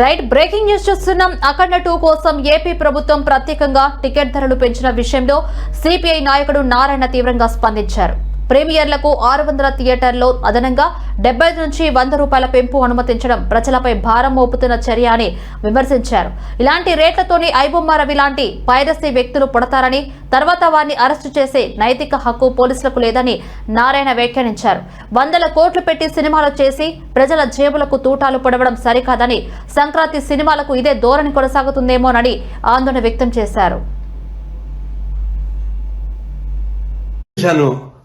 Right breaking news చూస్తున్నాం. అఖండ two కోసం AP ప్రభుత్వం ప్రత్యేకంగా టికెట్ ధరలు పెంచిన విషయంలో సిపిఐ నాయకుడు నారాయణ తీవ్రంగా స్పందించారు. ప్రీమియర్లకు ఆరు వందల థియేటర్లో అదనంగా డెబ్బై నుంచి వంద రూపాయల పెంపు అనుమతించడం ప్రజలపై భారం మోపుతున్న చర్య అని విమర్శించారు. ఇలాంటి రేట్లతోనే ఐబొమ్మ రవి లాంటి పైరసీ వ్యక్తులు పుడతారని తర్వాత వారిని అరెస్టు చేసే నైతిక హక్కు పోలీసులకు లేదని నారాయణ వ్యాఖ్యానించారు. వందల కోట్లు పెట్టి సినిమాలు చేసి ప్రజల జేబులకు తూటాలు పొడవడం సరికాదని సంక్రాంతి సినిమాలకు ఇదే ధోరణి కొనసాగుతుందేమోనని ఆందోళన వ్యక్తం చేశారు.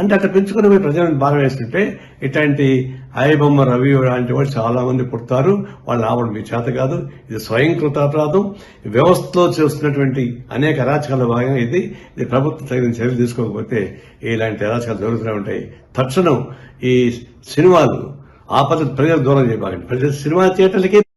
అంటే అట్లా పెంచుకుని పోయి ప్రజలను బాగా వేస్తుంటే ఇట్లాంటి ఐబొమ్మ రవి లాంటి వాళ్ళు చాలా మంది పుడతారు. వాళ్ళు రావడం మీ చేత కాదు. ఇది స్వయంకృత అపరాధం వ్యవస్థలో చేస్తున్నటువంటి అనేక అరాచకాల భాగంగా ఇది. ఇది ప్రభుత్వం తగిన చర్యలు తీసుకోకపోతే ఇలాంటి అరాచకాలు జరుగుతూనే ఉంటాయి. తక్షణం ఈ సినిమాలు ఆపద ప్రజలు దూరం చేయబాకండి. ప్రజలు సినిమా థియేటర్లకి